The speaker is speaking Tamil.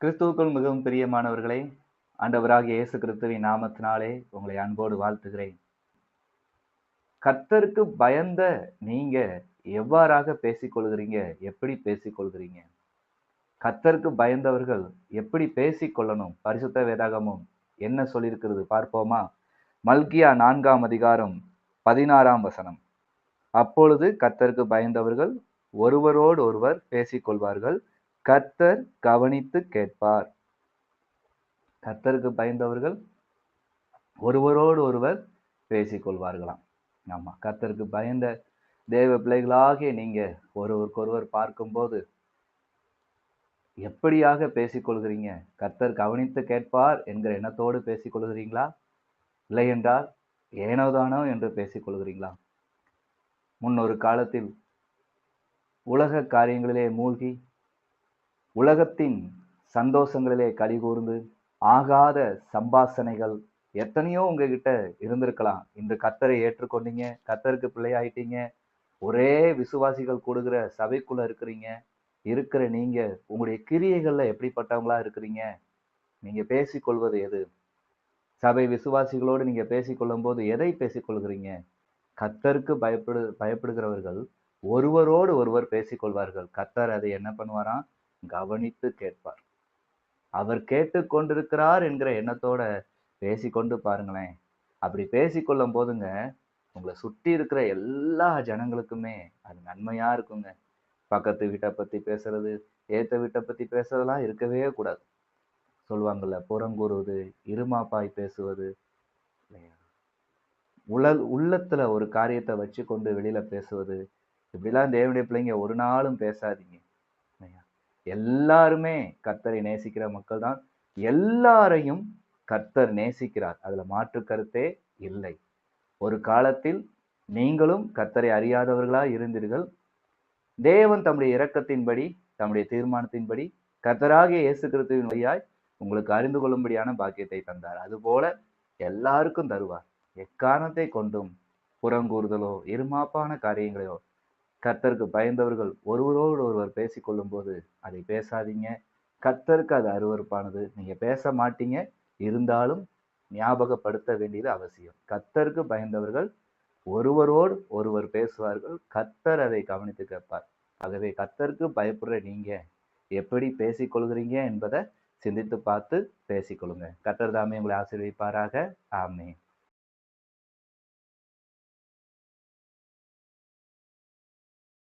கிறிஸ்துவுக்குள் மிகவும் பிரியமானவர்களே ஆண்டவராகிய இயேசு கிறிஸ்துவின் நாமத்தினாலே உங்களை அன்போடு வாழ்த்துகிறேன். கர்த்தருக்கு பயந்த நீங்க எவ்வாறாக பேசிக்கொள்கிறீங்க? எப்படி பேசிக்கொள்கிறீங்க? கர்த்தருக்கு பயந்தவர்கள் எப்படி பேசிக்கொள்ளணும்? பரிசுத்த வேதாகமும் என்ன சொல்லியிருக்கிறது? பார்ப்போமா? மல்கியா நான்காம் அதிகாரம் பதினாறாம் வசனம். அப்பொழுது கர்த்தருக்கு பயந்தவர்கள் ஒருவரோடு ஒருவர் பேசிக்கொள்வார்கள். கர்த்தர் கவனித்து கேட்பார். கர்த்தருக்கு பயந்தவர்கள் ஒருவரோடு ஒருவர் பேசிக்கொள்வார்களாம். ஆமா கர்த்தருக்கு பயந்த தேவ பிள்ளைகளாகிய நீங்க ஒருவருக்கொருவர் பார்க்கும்போது எப்படியாக பேசிக்கொள்கிறீங்க? கர்த்தர் கவனித்து கேட்பார் என்கிற எண்ணத்தோடு பேசிக்கொள்கிறீங்களா? இல்லை என்றால் ஏனோதானோ என்று பேசிக்கொள்கிறீங்களா? முன்னொரு காலத்தில் உலக காரியங்களிலே மூழ்கி உலகத்தின் சந்தோஷங்களிலே கலிகூர்ந்து ஆகாத சம்பாசனைகள் எத்தனையோ உங்ககிட்ட இருந்திருக்கலாம். இன்று கத்தரை ஏற்றுக்கொண்டீங்க கத்தருக்கு பிள்ளையாயிட்டீங்க ஒரே விசுவாசிகள் கொடுக்குற சபைக்குள்ள இருக்கிறீங்க இருக்கிற நீங்க உங்களுடைய கிரியைகள்ல எப்படிப்பட்டவங்களா இருக்கிறீங்க? நீங்க பேசிக்கொள்வது எது? சபை விசுவாசிகளோடு நீங்க பேசிக்கொள்ளும் போது எதை பேசிக்கொள்கிறீங்க? கத்தருக்கு பயப்படு பயப்படுகிறவர்கள் ஒருவரோடு ஒருவர் பேசிக்கொள்வார்கள். கத்தர் அதை என்ன பண்ணுவாராம்? கவனித்து கேட்பார். அவர் கேட்டுக்கொண்டிருக்கிறார் என்கிற எண்ணத்தோட பேசிக்கொண்டு பாருங்களேன். அப்படி பேசிக்கொள்ளும் போதுங்க உங்களை சுற்றி இருக்கிற எல்லா ஜனங்களுக்குமே அது நன்மையா இருக்குங்க. பக்கத்து வீட்டை பத்தி பேசுறது ஏத்த வீட்டை பத்தி பேசுறதெல்லாம் இருக்கவே கூடாது. சொல்லுவாங்கல்ல புறங்கூறுவது இருமாப்பாய் பேசுவது. உல உள்ளத்துல ஒரு காரியத்தை வச்சு கொண்டு வெளியில பேசுவது. இப்படிலாம் தேவனுடைய பிள்ளைங்க ஒரு நாளும் பேசாதீங்க. எல்லாருமே கர்த்தரை நேசிக்கிற மக்கள் தான். எல்லாரையும் கர்த்தர் நேசிக்கிறார். அதுல மாற்று கருத்தே இல்லை. ஒரு காலத்தில் நீங்களும் கர்த்தரை அறியாதவர்களா இருந்தீர்கள். தேவன் தம்முடைய இரக்கத்தின்படி தம்முடைய தீர்மானத்தின்படி கர்த்தராகிய இயேசு கிறிஸ்துவின் வழியாய் உங்களுக்கு அறிந்து கொள்ளும்படியான பாக்கியத்தை தந்தார். அதுபோல எல்லாருக்கும் தருவார். எக்காரணத்தை கொண்டும் புறங்கூறுதலோ இருமாப்பான காரியங்களையோ? கர்த்தருக்கு பயந்தவர்கள் ஒருவரோடு ஒருவர் பேசிக்கொள்ளும் போது அதை பேசாதீங்க. கர்த்தருக்கு அது அருவறுப்பானது நீங்க பேச மாட்டீங்க. இருந்தாலும் ஞாபகப்படுத்த வேண்டியது அவசியம். கர்த்தருக்கு பயந்தவர்கள் ஒருவரோடு ஒருவர் பேசுவார்கள். கர்த்தர் அதை கவனித்து கேட்பார். ஆகவே கர்த்தருக்கு பயப்படுற நீங்க எப்படி பேசிக்கொள்கிறீங்க என்பதை சிந்தித்து பார்த்து பேசிக்கொள்ளுங்க. கர்த்தர் தாமே உங்களை ஆசீர்வதிப்பாராக. ஆமே